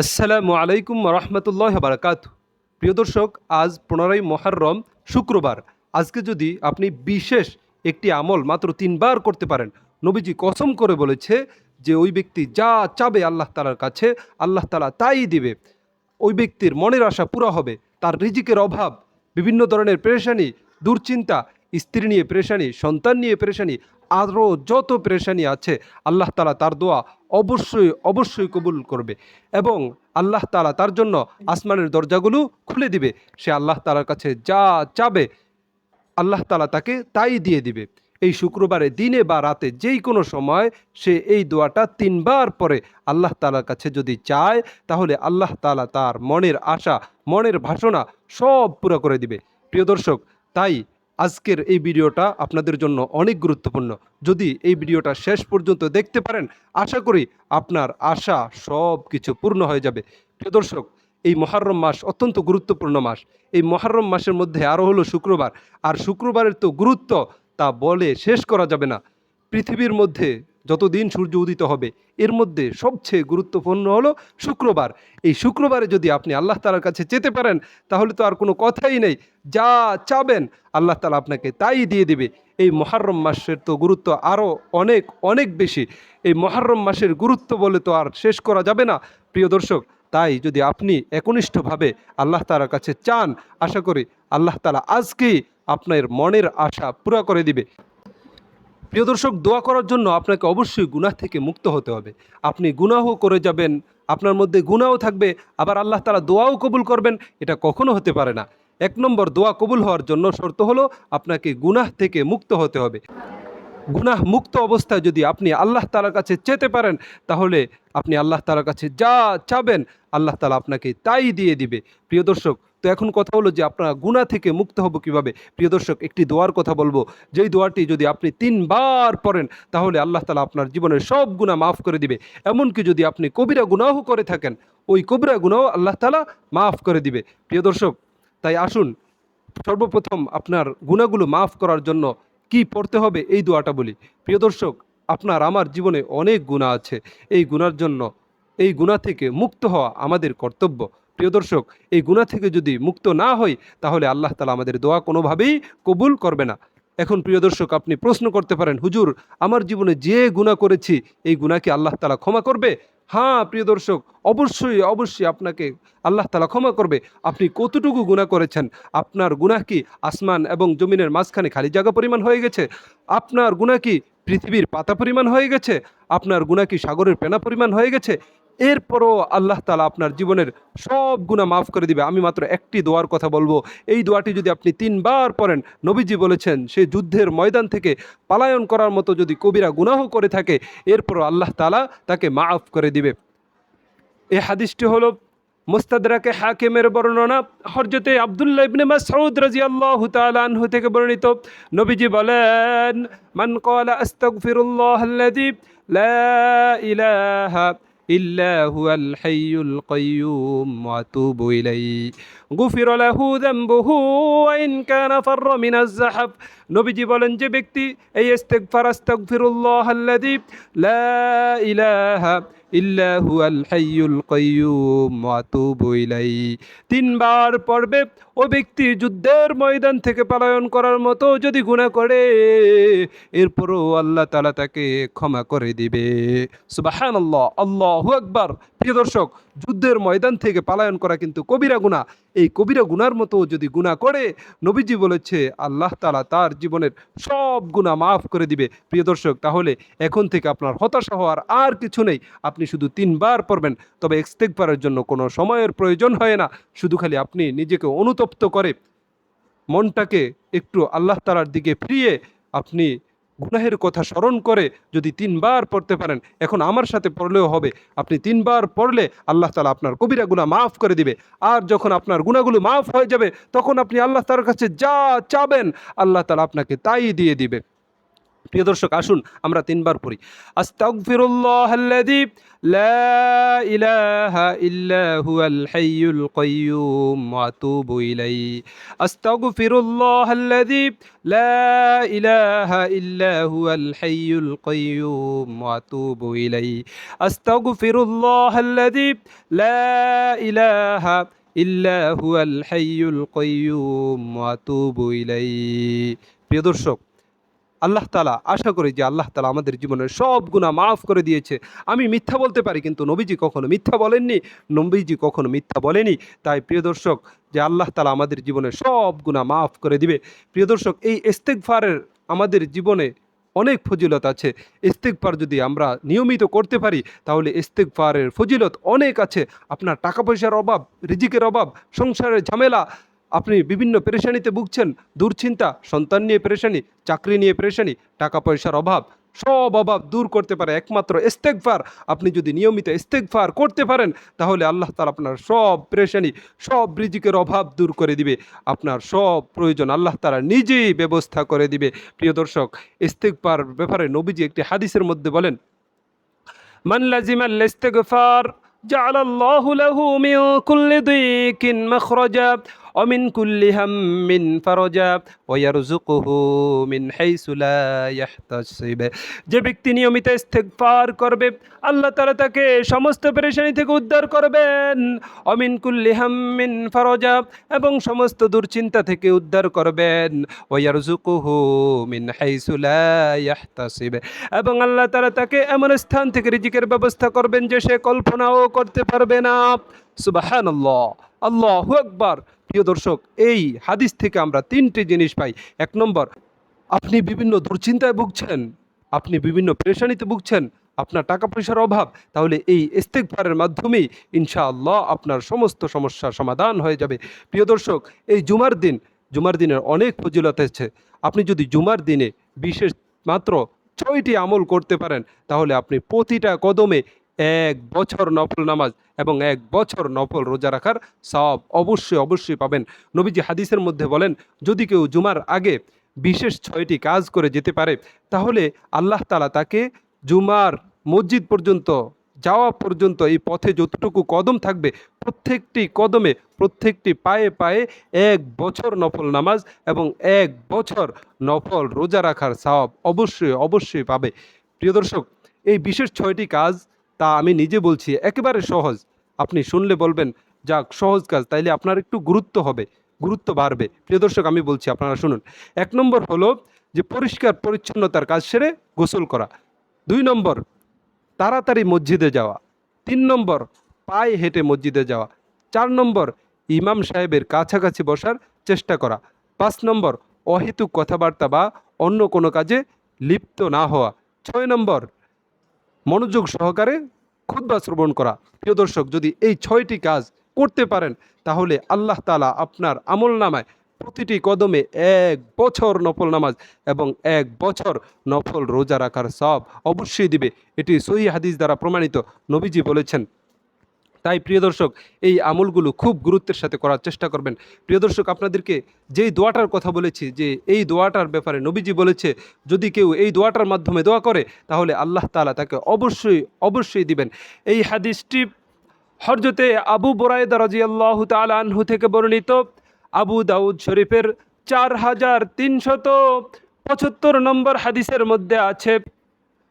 আসসালামু আলাইকুম রহমতুল্লাহ বারাকাত প্রিয় দর্শক, আজ পনেরোই মহারম শুক্রবার। আজকে যদি আপনি বিশেষ একটি আমল মাত্র তিনবার করতে পারেন, নবীজি কসম করে বলেছে যে ওই ব্যক্তি যা চাবে আল্লাহ তালার কাছে, আল্লাহ তালা তাই দিবে। ওই ব্যক্তির মনের আশা পুরো হবে, তার রিজিকের অভাব, বিভিন্ন ধরনের পেরেশানি, দুশ্চিন্তা স্ত্রী নিয়ে পেরেশানি, সন্তান নিয়ে পেরেশানি আরও যত পেরেশানি আছে, আল্লাহ তালা তার দোয়া অবশ্যই অবশ্যই কবুল করবে এবং আল্লাহ তালা তার জন্য আসমানের দরজাগুলো খুলে দিবে। সে আল্লাহ তালার কাছে যা চাবে, আল্লাহ তালা তাকে তাই দিয়ে দিবে। এই শুক্রবারে দিনে বা রাতে যেই কোনো সময় সে এই দোয়াটা তিনবার পরে আল্লাহ তালার কাছে যদি চায়, তাহলে আল্লাহ তালা তার মনের আশা, মনের ভাষণা সব পুরো করে দিবে। প্রিয় দর্শক, তাই আজকের এই ভিডিওটা আপনাদের জন্য অনেক গুরুত্বপূর্ণ। যদি এই ভিডিওটা শেষ পর্যন্ত দেখতে পারেন, আশা করি আপনার আশা সব কিছু পূর্ণ হয়ে যাবে। প্রিয় দর্শক, এই মহারম মাস অত্যন্ত গুরুত্বপূর্ণ মাস। এই মহারম মাসের মধ্যে আরও হলো শুক্রবার। আর শুক্রবারের তো গুরুত্ব তা বলে শেষ করা যাবে না। পৃথিবীর মধ্যে যতদিন সূর্য উদিত হবে, এর মধ্যে সবচেয়ে গুরুত্বপূর্ণ হলো শুক্রবার। এই শুক্রবারে যদি আপনি আল্লাহ তালার কাছে যেতে পারেন, তাহলে তো আর কোনো কথাই নেই। যা চাবেন, আল্লাহ তালা আপনাকে তাই দিয়ে দিবে। এই মহারম মাসের তো গুরুত্ব আরও অনেক অনেক বেশি। এই মহারম মাসের গুরুত্ব বলে তো আর শেষ করা যাবে না। প্রিয় দর্শক, তাই যদি আপনি একনিষ্ঠভাবে আল্লাহ তালার কাছে চান, আশা করি আল্লাহ তালা আজকেই আপনার মনের আশা পুরা করে দিবে। প্রিয় দর্শক, দোয়া করার জন্য আপনাকে অবশ্যই গুনাহ থেকে মুক্ত হতে হবে। আপনি গুনাহ করে যাবেন, আপনার মধ্যে গুনাহও থাকবে, আবার আল্লাহ তালা দোয়াও কবুল করবেন, এটা কখনো হতে পারে না। এক নম্বর, দোয়া কবুল হওয়ার জন্য শর্ত হলো আপনাকে গুনাহ থেকে মুক্ত হতে হবে। গুনাহ মুক্ত অবস্থায় যদি আপনি আল্লাহ তালার কাছে চেতে পারেন, তাহলে আপনি আল্লাহ তালার কাছে যা চাবেন, আল্লাহ তালা আপনাকে তাই দিয়ে দিবে। প্রিয় দর্শক, তো এখন কথা হলো যে আপনার গুণা থেকে মুক্ত হব কীভাবে? প্রিয় দর্শক, একটি দোয়ার কথা বলব। যেই দোয়াটি যদি আপনি তিনবার পড়েন, তাহলে আল্লাহ তালা আপনার জীবনের সব গুণা মাফ করে দিবে। এমনকি যদি আপনি কবিরা গুনাহ করে থাকেন, ওই কবিরা গুনাহ আল্লাহ তালা মাফ করে দিবে। প্রিয় দর্শক, তাই আসুন, সর্বপ্রথম আপনার গুণাগুলো মাফ করার জন্য কি পড়তে হবে? এই দোয়াটা বলি। প্রিয় দর্শক, আপনার, আমার জীবনে অনেক গুণা আছে। এই গুণার জন্য, এই গুণা থেকে মুক্ত হওয়া আমাদের কর্তব্য। প্রিয় দর্শক, এই গুণা থেকে যদি মুক্ত না হই, তাহলে আল্লাহ তালা আমাদের দোয়া কোনোভাবেই কবুল করবে না। এখন, প্রিয় দর্শক, আপনি প্রশ্ন করতে পারেন, হুজুর, আমার জীবনে যে গুণা করেছি, এই গুণাকে আল্লাহ তালা ক্ষমা করবে? হ্যাঁ প্রিয় দর্শক, অবশ্যই অবশ্যই আপনাকে আল্লাহ তালা ক্ষমা করবে। আপনি কতটুকু গুণা করেছেন? আপনার গুণা কি আসমান এবং জমিনের মাঝখানে খালি জায়গা পরিমাণ হয়ে গেছে? আপনার গুণা কি পৃথিবীর পাতা পরিমাণ হয়ে গেছে? আপনার গুণা কি সাগরের পেনা পরিমাণ হয়ে গেছে? এরপরও আল্লাহ তালা আপনার জীবনের সব গুণা মাফ করে দিবে। আমি মাত্র একটি দোয়ার কথা বলব। এই দোয়াটি যদি আপনি তিনবার পড়েন, নবীজি বলেছেন, সে যুদ্ধের ময়দান থেকে পালায়ন করার মতো যদি কবিরা গুনাহ করে থাকে, এরপরও আল্লাহ তালা তাকে মাফ করে দিবে। এ হাদিসটি হলো মুস্তাদরাকে হাকিমের বর্ণনা। হরজতে আবদুল্লাহ ইবনে মাসউদ রাদিয়াল্লাহু তাআলা আনহু থেকে বর্ণিত। নবীজি বলেন, মান ক্বালা আস্তাগফিরুল্লাহ আল্লাযী লা ইলাহা إلا هو الحي القيوم وأتوب إليه غفر له ذنبه وإن كان فر من الزحف নবীজি বলেন যে ব্যক্তি এই ইস্তেগফার আস্তাগফিরুল্লাহ আল্লাযী লা ইলাহা ইল্লা হুয়াল হাইয়ুল কাইয়্যুম ওয়া আতুবু ইলাইহি তিনবার পড়বে ও ব্যক্তি যুদ্ধের ময়দান থেকে পলায়ন করার মতো যদি গুনাহ করে, এরপরও আল্লাহ তালা তাকে ক্ষমা করে দিবে। সুবহানাল্লাহ, আল্লাহ আকবার। প্রিয় দর্শক, যুদ্ধের ময়দান থেকে পালায়ন করা কিন্তু কবিরা গুনাহ এই কবিরা গুনার মতো যদি গুনাহ করে, নবীজি বলেছে, আল্লাহ তালা তার জীবনের সব গুনাহ মাফ করে দিবে। প্রিয় দর্শক, তাহলে এখন থেকে আপনার হতাশা হওয়ার আর কিছু নেই। আপনি শুধু তিনবার পড়বেন, তবে ইস্তেগফারের জন্য কোনো সময়ের প্রয়োজন হয় না। শুধু খালি আপনি নিজেকে অনুতপ্ত করে। মনটাকে একটু আল্লাহ তালার দিকে ফিরিয়ে আপনি গুনাহের কথা স্মরণ করে যদি তিনবার পড়তে পারেন, এখন আমার সাথে পড়লেও হবে। আপনি তিনবার পড়লে আল্লাহ তালা আপনার কবিরা গুণা মাফ করে দিবে। আর যখন আপনার গুণাগুলো মাফ হয়ে যাবে, তখন আপনি আল্লাহ তালার কাছে যা চাবেন, আল্লাহ তালা আপনাকে তাই দিয়ে দিবে। প্রিয় দর্শক, আসুন আমরা তিনবার পড়ি। আস্তাগফিরুল্লাহ আল্লাযী লা ইলাহা ইল্লা হুয়াল হাইয়ুল কাইয়্যুম ওয়া আতুবু ইলাইহি। আস্তাগফিরুল্লাহ আল্লাযী লা ইলাহা ইল্লা হুয়াল হাইয়ুল কাইয়্যুম ওয়া আতুবু ইলাইহি। আস্তাগফিরুল্লাহ আল্লাযী লা ইলাহা ইল্লা হুয়াল হাইয়ুল কাইয়্যুম ওয়া আতুবু ইলাইহি। প্রিয় দর্শক আল্লাহ তালা আশা করি যে আল্লাহ তালা আমাদের জীবনের সব গুণা মাফ করে দিয়েছে। আমি মিথ্যা বলতে পারি কিন্তু নবীজি কখনো মিথ্যা বলেননি, নবীজি কখনো মিথ্যা বলেনি। তাই প্রিয় দর্শক, যে আল্লাহ তালা আমাদের জীবনের সব গুণা মাফ করে দিবে। প্রিয় দর্শক, এই ইস্তেকফারের আমাদের জীবনে অনেক ফজিলত আছে। ইস্তেকফার যদি আমরা নিয়মিত করতে পারি, তাহলে ইস্তেকফারের ফজিলত অনেক আছে। আপনার টাকা পয়সার অভাব, রিজিকের অভাব, সংসারের ঝামেলা আপনি বিভিন্ন পেরেশানিতে ভুগছেন দুশ্চিন্তা সন্তান নিয়ে পেরেশানি চাকরি নিয়ে পেরেশানি টাকা পয়সার অভাব সব অভাব দূর করতে পারে একমাত্র ইস্তেকফার আপনি যদি নিয়মিত ইস্তেকফার করতে পারেন তাহলে আল্লাহ তালা আপনার সব পেরেশানি সব রিজিকের অভাব দূর করে দিবে আপনার সব প্রয়োজন আল্লাহ তালা নিজেই ব্যবস্থা করে দিবে প্রিয় দর্শক ইস্তেকফার ব্যাপারে নবীজি একটি হাদিসের মধ্যে বলেন من لزم الاستغفار جعل الله له من كل ضيق مخرجا অমিন কুল্লি হাম্মিন ফারজা ওয়ারজুকুহু মিন হাইসুলা ইয়াহতাসিব। যে ব্যক্তি নিয়মিত ইস্তেগফার করবে, আল্লাহ তাআলা তাকে সমস্ত পেরেশানি থেকে উদ্ধার করবেন। অমিন কুল্লি হাম্মিন ফারজা এবং সমস্ত দুশ্চিন্তা থেকে উদ্ধার করবেন। ওয়ারজুকুহু মিন হাইসুলা ইয়াহতাসিব। এবং আল্লাহ তাআলা তাকে এমন স্থান থেকে রিজিকের ব্যবস্থা করবেন যে সে কল্পনাও করতে পারবে না। সুবাহান আল্লাহ আল্লাহু আকবার। প্রিয় দর্শক, এই হাদিস থেকে আমরা তিনটি জিনিস পাই। এক নম্বর, আপনি বিভিন্ন দুশ্চিন্তায় ভুগছেন, আপনি বিভিন্ন পেরেশানিতে ভুগছেন, আপনার টাকা পয়সার অভাব, তাহলে এই ইস্তেকফারের মাধ্যমেই ইনশাআল্লাহ আপনার সমস্ত সমস্যার সমাধান হয়ে যাবে। প্রিয় দর্শক, এই জুমার দিন, জুমার দিনের অনেক ফজিলত আছে। আপনি যদি জুমার দিনে বিশেষ মাত্র ছয়টি আমল করতে পারেন, তাহলে আপনি প্রতিটা কদমে এক বছর নফল নামাজ এবং এক বছর নফল রোজা রাখার সব অবশ্যই অবশ্যই পাবেন। নবীজি হাদিসের মধ্যে বলেন, যদি কেউ জুমার আগে বিশেষ ছয়টি কাজ করে যেতে পারে, তাহলে আল্লাহ তালা তাকে জুমার মসজিদ পর্যন্ত, যাওয়া পর্যন্ত এই পথে যতটুকু কদম থাকবে, প্রত্যেকটি কদমে, প্রত্যেকটি পায়ে পায়ে এক বছর নফল নামাজ এবং এক বছর নফল রোজা রাখার সওয়াব অবশ্যই অবশ্যই পাবে। প্রিয় দর্শক, এই বিশেষ ছয়টি কাজ তা আমি নিজে বলছি, একেবারে সহজ। আপনি শুনলে বলবেন, যাক, সহজ কাজ, তাইলে আপনার একটু গুরুত্ব হবে, গুরুত্ব বাড়বে। প্রিয় দর্শক, আমি বলছি, আপনারা শুনুন। এক নম্বর হলো যে পরিষ্কার পরিচ্ছন্নতার কাজ সেরে গোসল করা। দুই নম্বর, তাড়াতাড়ি মসজিদে যাওয়া। তিন নম্বর, পায়ে হেঁটে মসজিদে যাওয়া। চার নম্বর, ইমাম সাহেবের কাছাকাছি বসার চেষ্টা করা। পাঁচ নম্বর, অহেতুক কথাবার্তা বা অন্য কোনো কাজে লিপ্ত না হওয়া। ছয় নম্বর মনোযোগ সহকারে খুদ্া শ্রবণ করা। প্রিয় দর্শক, যদি এই ছয়টি কাজ করতে পারেন, তাহলে আল্লাহ তালা আপনার আমল নামায় প্রতিটি কদমে এক বছর নফল নামাজ এবং এক বছর নফল রোজা রাখার সব অবশ্যই দিবে। এটি সহি হাদিস দ্বারা প্রমাণিত। নবীজি বলেছেন তাই প্রিয় দর্শক, এই আমলগুলো খুব গুরুত্বের সাথে করার চেষ্টা করবেন। প্রিয় দর্শক, আপনাদেরকে যেই দোয়াটার কথা বলেছি, যে এই দোয়াটার ব্যাপারে নবীজি বলেছে, যদি কেউ এই দোয়াটার মাধ্যমে দোয়া করে, তাহলে আল্লাহ তালা তাকে অবশ্যই অবশ্যই দিবেন। এই হাদিসটি হরজতে আবু বোরায়দা রাজিয়াল্লাহ তাল আনহু থেকে বর্ণিত। আবু দাউদ শরীফের চার হাজার তিনশত পঁচাত্তর নম্বর হাদিসের মধ্যে আছে।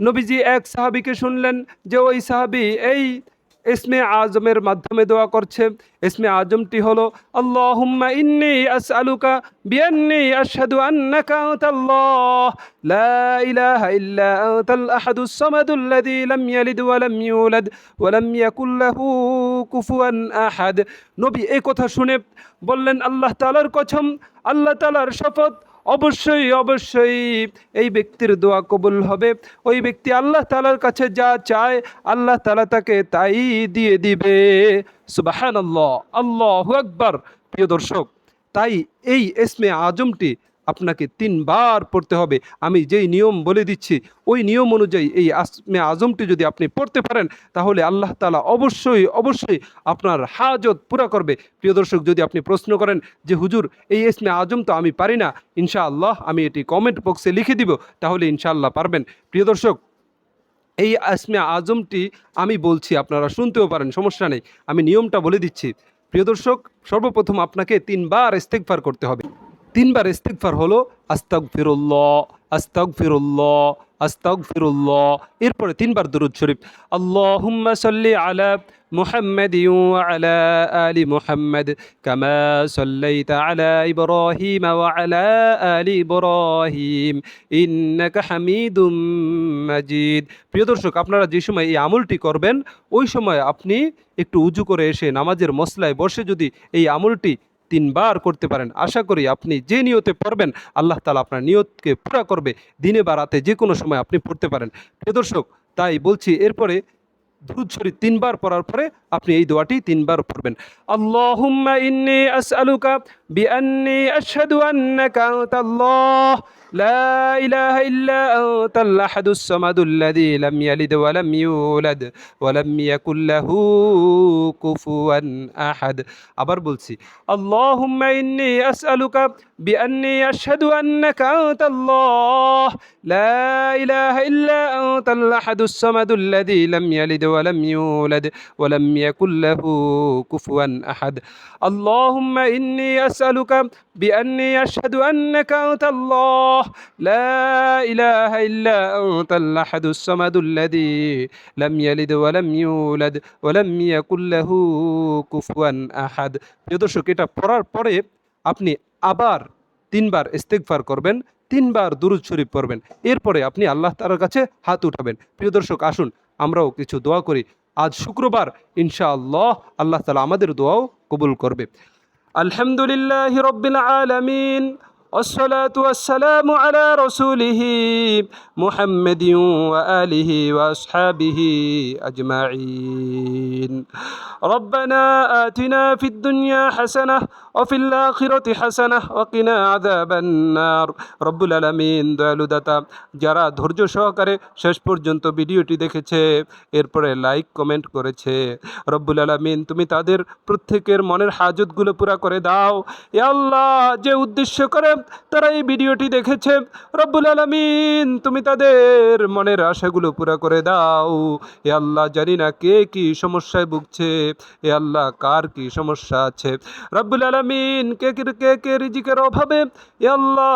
নবীজি এক সাহাবিকে শুনলেন যে, ওই সাহাবি, এই ইসমে আজমের মাধ্যমে দোয়া করছে। ইসমে আজমটি হলো, আল্লাহুম্মা ইন্নি আহাদ। নবী এই কথা শুনে বললেন, আল্লাহ তাআলার কসম, আল্লাহ তাআলার শপথ অবশ্যই অবশ্যই এই ব্যক্তির দোয়া কবুল হবে। ওই ব্যক্তি আল্লাহ তালার কাছে যা চায়, আল্লাহ তালা তাকে তাই দিয়ে দিবে। সুবাহান আল্লাহ আল্লাহ আকবর। প্রিয় দর্শক, তাই এই এসমে আজমটি আপনাকে তিনবার পড়তে হবে। আমি যেই নিয়ম বলে দিচ্ছি, ওই নিয়ম অনুযায়ী এই আসমে আজমটি যদি আপনি পড়তে পারেন, তাহলে আল্লাহ তালা অবশ্যই অবশ্যই আপনার হাজত পুরা করবে। প্রিয় দর্শক, যদি আপনি প্রশ্ন করেন যে, হুজুর, এই ইসমে আজম তো আমি পারি না ইনশাআল্লাহ আমি এটি কমেন্ট বক্সে লিখে দিব, তাহলে ইনশাআল্লাহ পারবেন। প্রিয় দর্শক, এই আসমে আজমটি আমি বলছি, আপনারা শুনতেও পারেন, সমস্যা নেই। আমি নিয়মটা বলে দিচ্ছি। প্রিয় দর্শক, সর্বপ্রথম আপনাকে তিনবার ইস্তেকফার করতে হবে। তিনবার ইস্তেকফার হলো আস্তাক ফিরুল্লাহ আস্তাক ফিরুল্লাহ আস্তাক ফিরুল্লাহ এরপরে তিনবার দরুদ শরীফ আল্লাহুম্মা সাল্লি আলা محمد وعلى آل محمد كما صليت على إبراهيم وعلى آل إبراهيم إنك حميد مجيد প্রিয় দর্শক আপনারা যে সময় এই আমলটি করবেন ওই সময় আপনি একটু উজু করে এসে নামাজের মশলায় বসে যদি এই আমলটি তিনবার করতে পারেন। আশা করি আপনি যে নিয়তে পড়বেন, আল্লাহ তালা আপনার নিয়তকে পুরা করবে। দিনে বা রাতে যে কোনো সময় আপনি পড়তে পারেন। প্রিয় দর্শক, তাই বলছি, এরপরে দুরুদ শরীর তিনবার পড়ার পরে আপনি এই দোয়াটি তিনবার পড়বেন। আল্লাহুম্মা ইন্নি আসআলুকা বিআন্নি আশহাদু আন্নাকা আনতাল্লাহ। লা ইলাহা ইল্লা আনতাল আহাদুস সামাদুল্লাযী লাম ইয়ালিদ ওয়া লাম ইউলাদ ওয়া লাম ইয়াকুল লাহু কুফুয়ান আহাদ। আবার বলছি, আল্লাহুম্মা ইন্নি আসআলুকা বিআন্নি আশহাদু আন্নাকা আনতাল্লাহ। লা ইলাহা ইল্লা আনতাল আহাদুস সামাদুল্লাযী লাম ইয়ালিদ ওয়া লাম ইউলাদ ওয়া লাম ইয়াকুল লাহু কুফুয়ান আহাদ اللهم إني أسألك بأني أشهد أنك أنت الله لا إله إلا أنت الأحد الصمد الذي لم يلد ولم يولد ولم يكن له কুফুয়ান আহাদ প্রিয় দর্শক এটা পড়ার পরে আপনি আবার তিনবার ইস্তেগফার করবেন তিনবার দুরুদ শরীফ পড়বেন এরপরে আপনি আল্লাহ তাআলার কাছে হাত উঠাবেন প্রিয় দর্শক আসুন আমরাও কিছু দোয়া করি আজ শুক্রবার ইনশাআল্লাহ আল্লাহ তালা আমাদের দোয়াও কবুল করবে। আলহামদুলিল্লাহ রব্বিল আলামিন। والصلاة والسلام على رسوله محمد وآله وأصحابه أجمعين ربنا آتنا في الدنيا حسنة وفي الآخرة حسنة وقنا عذاب النار رب العالمين দয়ালু দাতা যারা ধৈর্য সহকারে শেষ পর্যন্ত ভিডিওটি দেখেছে এরপরে লাইক কমেন্ট করেছে রব্বুল আলমিন তুমি তাদের প্রত্যেকের মনের হাজতগুলো পুরা করে দাও এ আল্লাহ যে উদ্দেশ্য করে তারা এই ভিডিওটি দেখেছে। রব্বুল আলমিন, তুমি তাদের মনের আশাগুলো পুরো করে দাও। এ আল্লাহ জানি না কে কি সমস্যায় ভুগছে, এ আল্লাহ কার কি সমস্যা আছে। রব্বুল আলমিন, কে কে কে রিজিকের অভাবে এ আল্লাহ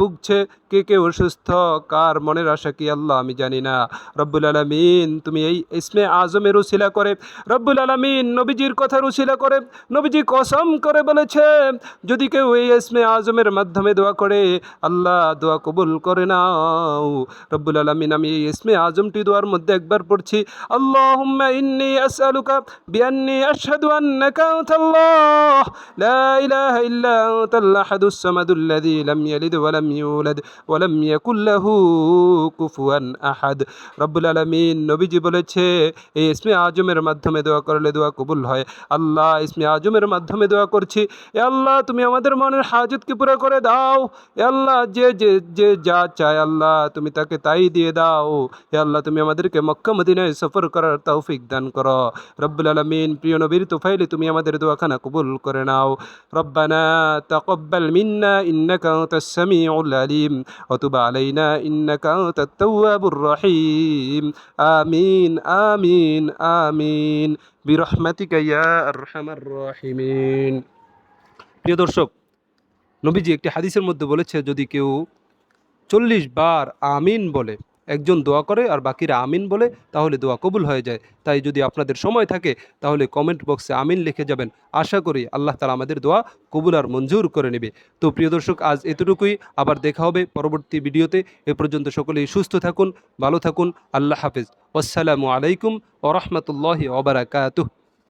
ভুগছে কে কে অসুস্থ কার মনের আশা কি আল্লাহ? আমি জানি না। রব্বুল আলমিন, তুমি এই ইসমে আজমের উশিলা করে, রব্বুল আলমিন নবীজির কথার উশিলা করে, নবীজি কসম করে বলেছে, যদি কেউ এই ইসমে আজমের মাধ্যমে দোয়া করে, আল্লাহ দোয়া কবুল করে নাও। রব্বুল আলমিন, আমি এই ইসমে আজমটি দোয়ার মধ্যে একবার পড়ছি, আল্লাহুম্মা ইন্নি আসআলুকা বিআন্নি আশহাদু আন্নাকা আনতাল্লাহ লা ইলাহা ইল্লা আহাদুস সামাদুল্লাযী লাম ইয়ালিদ ওয়া লাম ইউলাদ। ওয়া লাম ইয়াকুল লাহু কুফুয়ান আহাদ। রব্বুল আলামিন নবীজি বলেছে, এই ইসমে আজমের মাধ্যমে দোয়া করলে দোয়া কবুল হয়। আল্লাহ, ইসমে আজমের মাধ্যমে দোয়া করছি। এ আল্লাহ, তুমি আমাদের মনের হাজতকে পুরো করে দাও। এ আল্লাহ, যে যে যে যা চায় আল্লাহ, তুমি তাকে তাই দিয়ে দাও। এ আল্লাহ, তুমি আমাদেরকে মক্কা মদিনায় সফর করার তৌফিক দান করো। রব্বুল আলমিন, প্রিয় নবীর তোফাইলে তুমি আমাদের দোয়াখানা কবুল করে নাও। রব্বানা তাকব্বাল মিন্না ইন্নাকা আনতাস সামিউল আলিম। অতুবা আলাইনা ইন্নাকা তাত্তাওয়াবুর রহিম। আমিন আমিন আমিন। বিরহমাতিকা ইয়া আরহামার রাহিমিন। প্রিয় দর্শক, নবীজি একটি হাদিসের মধ্যে বলেছে, যদি কেউ চল্লিশ বার আমিন বলে একজন দোয়া করে আর বাকিরা আমিন বলে, তাহলে দোয়া কবুল হয়ে যায়। তাই যদি আপনাদের সময় থাকে, তাহলে কমেন্ট বক্সে আমিন লিখে যাবেন। আশা করি আল্লাহ তালা আমাদের দোয়া কবুল আর মঞ্জুর করে নেবে। তো প্রিয় দর্শক, আজ এতটুকুই। আবার দেখা হবে পরবর্তী ভিডিওতে। এ পর্যন্ত সকলেই সুস্থ থাকুন, ভালো থাকুন। আল্লাহ হাফেজ। আসসালামু আলাইকুম ওরহমতুল্লাহি ওবরাকাতুহ